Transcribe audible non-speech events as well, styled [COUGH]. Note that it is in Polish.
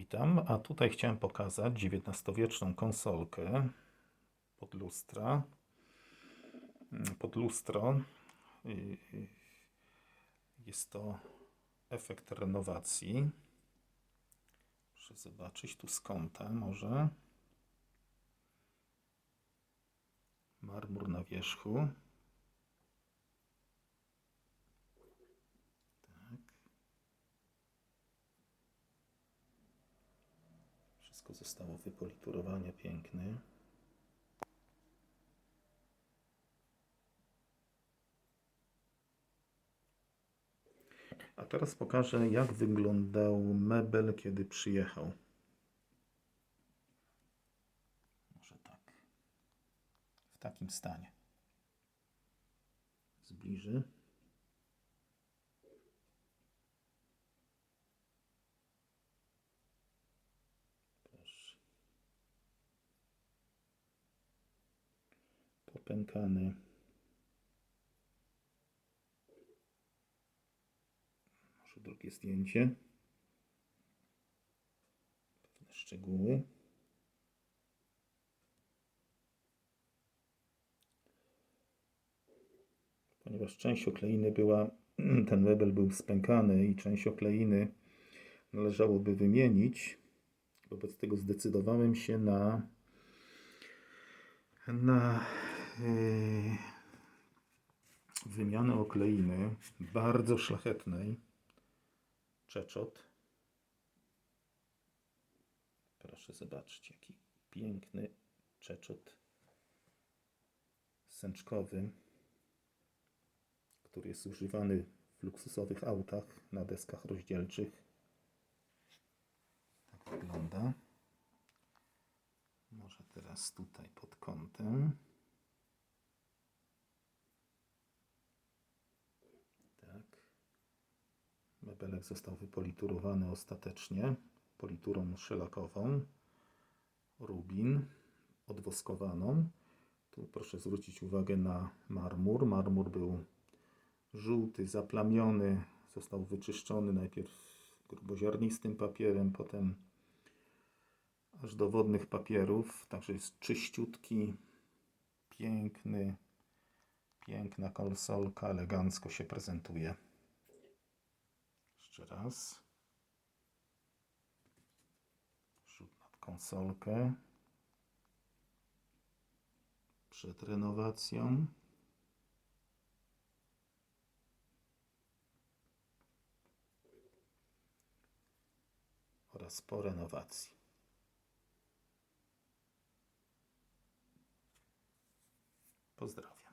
Witam, a tutaj chciałem pokazać XIX-wieczną konsolkę pod lustra. Mm, Pod lustro. Y, y, Jest to efekt renowacji. Proszę zobaczyć tu z kąta może. Marmur na wierzchu. Wszystko zostało wypoliturowane pięknie. A teraz pokażę, jak wyglądał mebel, kiedy przyjechał. Może tak. W takim stanie. Zbliży. Popękany. Może drugie zdjęcie. Pewne szczegóły. Ponieważ część okleiny była, [CLEARS THROAT] ten mebel był spękany i część okleiny należałoby wymienić. Wobec tego zdecydowałem się na na yy, wymianę okleiny bardzo szlachetnej czeczot. Proszę zobaczyć, jaki piękny czeczot sęczkowy, który jest używany w luksusowych autach na deskach rozdzielczych. Tak wygląda. Może teraz tutaj pod kątem. Mebelek został wypoliturowany ostatecznie politurą szelakową. Rubin odwoskowaną. Tu proszę zwrócić uwagę na marmur. Marmur był żółty, zaplamiony. Został wyczyszczony najpierw gruboziarnistym papierem, potem aż do wodnych papierów. Także jest czyściutki, piękny, piękna konsolka, elegancko się prezentuje. Jeszcze raz. Rzut nad konsolkę. Przed renowacją. Oraz po renowacji. Pozdrawiam.